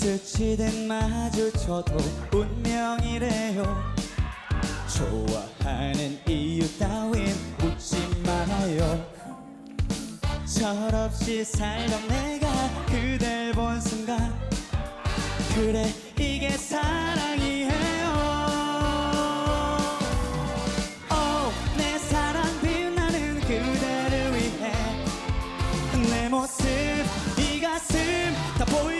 스치듯 마주쳐도 운명이래요. 좋아하는 이유 따윈 묻지 말아요. 철없이 살던 내가 그댈 본 순간 그래 이게 사랑이에요. Oh, 내 사랑 빛나는 그대를 위해 내 모습 이 가슴 다 거야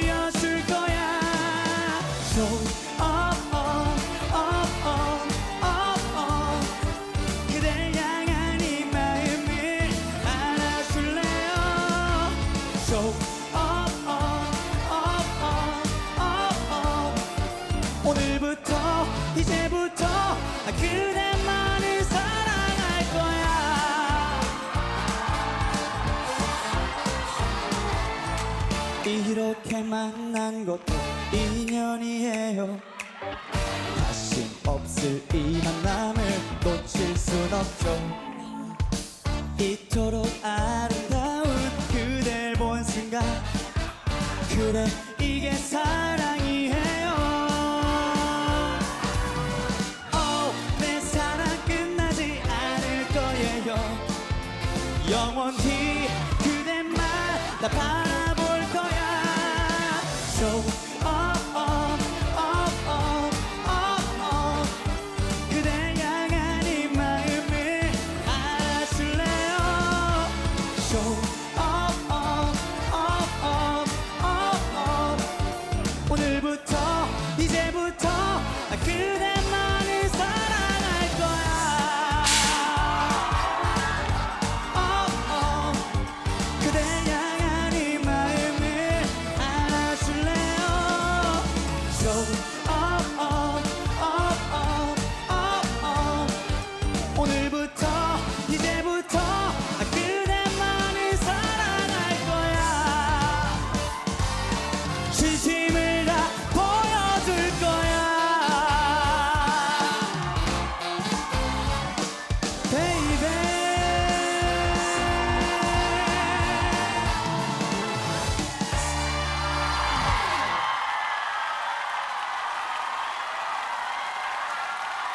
오늘부터 이제부터 그대만을 사랑할 거야. 이렇게 만난 것도 인연이에요. 다신 없을 이 만남을 놓칠 순 없죠. 이토록 아름다운 그댈 본 순간 그래 이게 사랑이에요. Oh, 내 사랑 끝나지 않을 거예요. 영원히 그대만 나 바라 오늘부터